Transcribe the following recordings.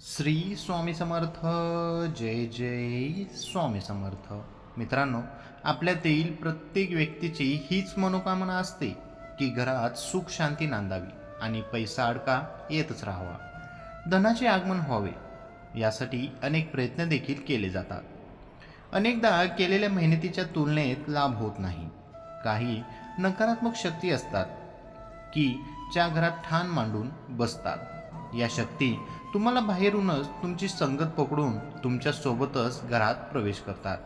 श्री स्वामी समर्थ जय जय स्वामी समर्थ. मित्रांनो आपल्यातील प्रत्येक व्यक्तीची हीच मनोकामना असते की घरात सुख शांती नांदावी आणि पैसा अडका येतच राहावा. धनाचे आगमन व्हावे यासाठी अनेक प्रयत्न देखील केले जातात. अनेकदा केलेल्या मेहनतीच्या तुलनेत लाभ होत नाही. काही नकारात्मक शक्ती असतात की ज्या घरात ठाण मांडून बसतात. या शक्ती तुम्हाला बाहेरूनच तुमची संगत पकडून तुमच्यासोबतच घरात प्रवेश करतात.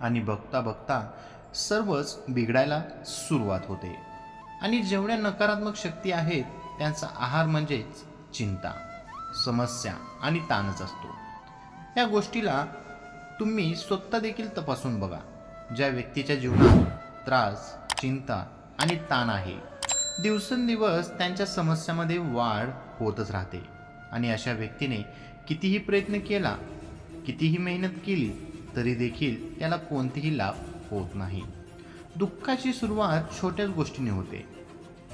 आणि बघता बघता सर्वच बिघडायला सुरुवात होते. आणि जेवढ्या नकारात्मक शक्ती आहेत त्यांचा आहार म्हणजेच चिंता समस्या आणि ताणच असतो. या गोष्टीला तुम्ही स्वतः देखील तपासून बघा. ज्या व्यक्तीच्या जीवनात त्रास चिंता आणि ताण आहे दिवसेंदिवस त्यांच्या समस्यामध्ये वाढ होतच राहते. आणि अशा व्यक्तीने कितीही प्रयत्न केला कितीही मेहनत केली तरी देखील त्याला कोणतेही लाभ होत नाही. दुःखाची सुरुवात छोट्याच गोष्टीने होते.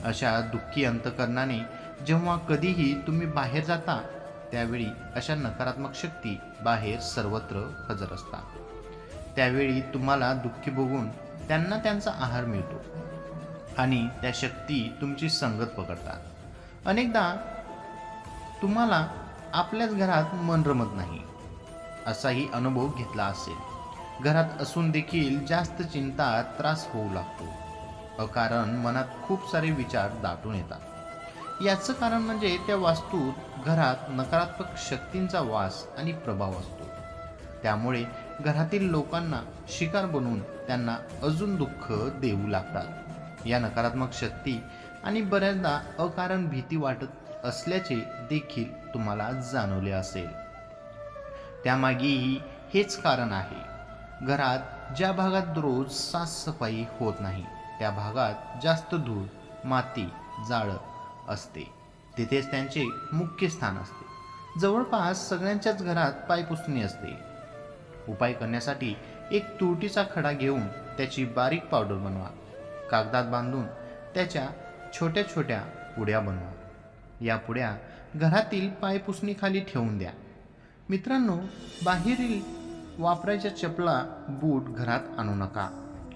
अशा दुःखी अंतकरणाने जेव्हा कधीही तुम्ही बाहेर जाता त्यावेळी अशा नकारात्मक शक्ती बाहेर सर्वत्र हजर असतात. त्यावेळी तुम्हाला दुःखी बघून त्यांना त्यांचा आहार मिळतो. आणि त्या शक्ती तुमची संगत पकडतात. अनेकदा तुम्हाला आपल्याच घरात मन रमत नाही. असाही अनुभव घेतला असेल. घरात असून देखील जास्त चिंता त्रास होऊ लागतो. अकारण मनात खूप सारे विचार दाटून येतात. याचं कारण म्हणजे त्या वास्तूत घरात नकारात्मक शक्तींचा वास आणि प्रभाव असतो. त्यामुळे घरातील लोकांना शिकार बनवून त्यांना अजून दुःख देऊ लागतात. या नकारात्मक शक्ती आणि बऱ्याचदा अकारण भीती वाटत असल्याचे देखील तुम्हाला जाणवले असेल. त्यामागेही हेच कारण आहे. घरात ज्या भागात रोज साफसफाई होत नाही त्या भागात जास्त धूळ माती जाळं असते. तिथेच त्यांचे मुख्य स्थान असते. जवळपास सगळ्यांच्याच घरात पायपुसणी असते. उपाय करण्यासाठी एक तुरटीचा खडा घेऊन त्याची बारीक पावडर बनवा. कागदात बांधून त्याच्या छोट्या छोट्या पुड्या बनवा. या पुड्या घरातील पायपुसणीखाली ठेवून द्या. मित्रांनो बाहेरील वापरायच्या चपला बूट घरात आणू नका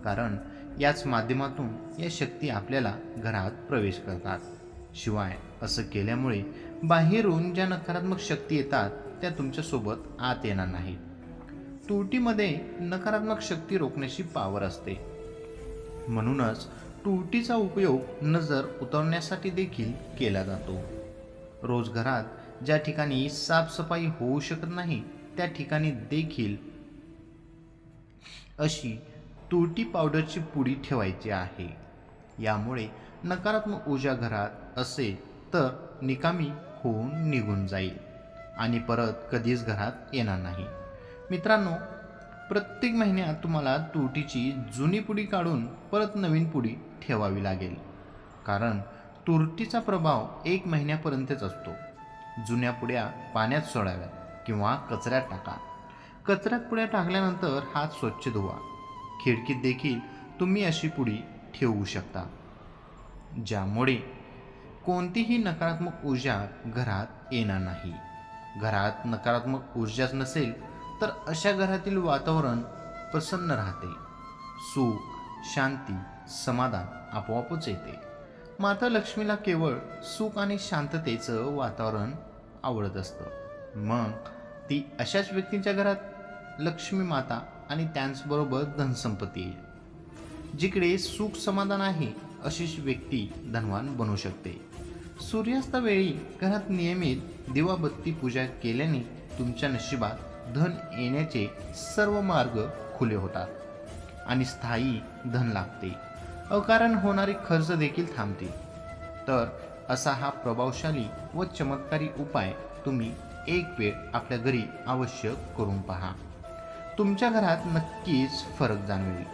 कारण याच माध्यमातून या शक्ती आपल्याला घरात प्रवेश करतात. शिवाय असं केल्यामुळे बाहेरून ज्या नकारात्मक शक्ती येतात त्या तुमच्यासोबत आत येणार नाहीत. तुरटीमध्ये नकारात्मक शक्ती रोखण्याची पावर असते. म्हणूनच तुरटीचा उपयोग नजर उतरवण्यासाठी देखील केला जातो. रोज घरात ज्या ठिकाणी साफसफाई होऊ शकत नाही त्या ठिकाणी देखील अशी तुरटी पावडरची पुडी ठेवायची आहे. यामुळे नकारात्मक ऊर्जा घरात असेल तर निकामी होऊन निघून जाईल आणि परत कधीच घरात येणार नाही. मित्रांनो प्रत्येक महिन्यात तुम्हाला तुरटीची जुनी पुडी काढून परत नवीन पुडी ठेवावी लागेल. कारण तुरटीचा प्रभाव एक महिन्यापर्यंतच असतो. जुन्या पुड्या पाण्यात सोडाव्यात किंवा कचऱ्यात टाका. कचऱ्यात पुड्या टाकल्यानंतर हात स्वच्छ धुवा. खिडकीत देखील तुम्ही अशी पुडी ठेवू शकता. ज्यामुळे कोणतीही नकारात्मक ऊर्जा घरात येणार नाही. घरात नकारात्मक ऊर्जाच नसेल तर अशा घरातील वातावरण प्रसन्न राहते. सुख शांती समाधान आपोआपच येते. माता लक्ष्मीला केवळ सुख आणि शांततेचं वातावरण आवडत असतं. मग ती अशाच व्यक्तींच्या घरात लक्ष्मी माता आणि त्यांचबरोबर धनसंपत्ती येईल. जिकडे सुख समाधान आहे अशीच व्यक्ती धनवान बनू शकते. सूर्यास्तावेळी घरात नियमित दिवाबत्ती पूजा केल्याने तुमच्या नशिबात धन येण्याचे सर्व मार्ग खुले होतात आणि स्थायी धन लागते अकारण होणारे खर्च देखील थांबते. तर असा हा प्रभावशाली व चमत्कारी उपाय तुम्ही एक वेळ आपल्या घरी अवश्य करून पहा. तुमच्या घरात नक्कीच फरक जाणवेल.